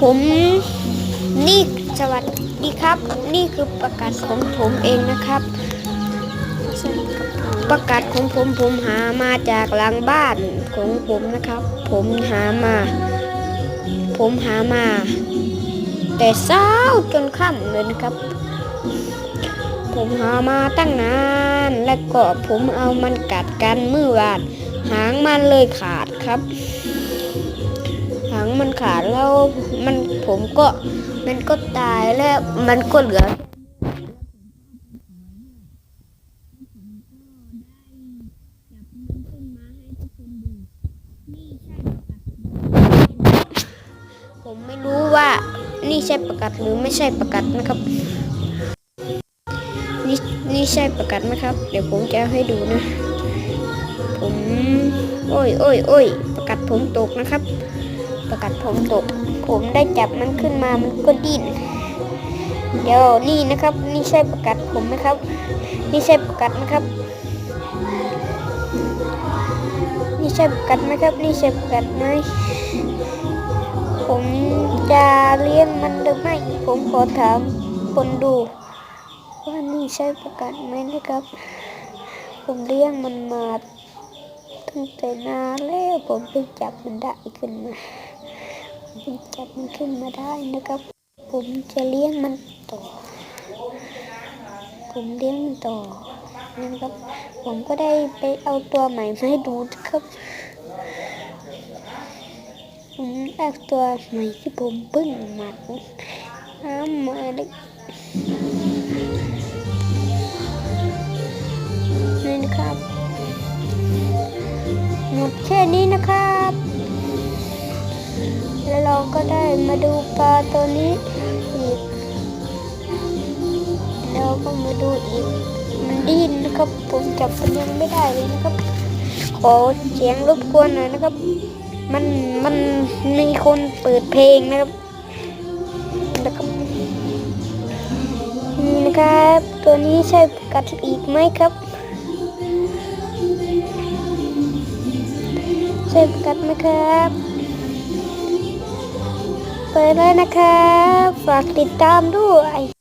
ผมนี่สวัสดีครับ นี่คือประกาศของผมเองนะครับ ประกาศของผมผมหามาจากหลังบ้านของผมนะครับ ผมหามา ผมหามา แต่เช้าจนค่ำเลยนะครับ ผมหามาตั้งนาน แล้วก็ผมเอามันกัดกันเมื่อวานหางมันเลยขาดครับ งมันขาดแล้วมันผมก็มันก็ตายแล้วมันก็เหลือผมไม่รู้ว่านี่ใช่ประกัดหรือไม่ใช่ประกัดนะครับ นี่นี่ใช่ประกัดไหมครับ เดี๋ยวผมจะให้ดูนะ ผม โอ้ยโอ้ยโอ้ยประกัดผมตกนะครับ ประกัดผมตก ผมได้จับมันขึ้นมามันก็ดิ้นเดี๋ยวนี่นะครับ นี่ใช่ประกัดผมไหมครับ นี่ใช่ประกัดไหมครับ นี่ใช่ประกัดไหมครับ นี่ใช่ประกัดไหมผมจะเลี้ยงมันหรือไม่ผมขอถามคนดูว่านี่ใช่ประกัดไหมนะครับ ผมเลี้ยงมันมา ตั้งแต่นานแล้วผมเพิ่งจับมันได้ขึ้นมาผมเพิ่งจับมันขึ้นมาได้นะครับ ผมจะเลี้ยงมันต่อ ผมเลี้ยงมันต่อนะครับ ผมก็ได้ไปเอาตัวใหม่มาให้ดูครับผมได้ตัวใหม่ที่ผมเพิ่งมัดน้ำมาได้ หมดแค่นี้นะครับ แล้วเราก็ได้มาดูปลาตัวนี้อีก แล้วก็มาดูอีก มันดิ้นนะครับ ผมจับมันยังไม่ได้เลยนะครับ ขอเสียงรบกวนหน่อยนะครับ มันมันมีคนเปิดเพลงนะครับนะครับนี่นะครับ ตัวนี้ใช่กัดอีกไหมครับ ช่กัดไหมครับ เปิดเลยนะครับ ฝากติดตามด้วย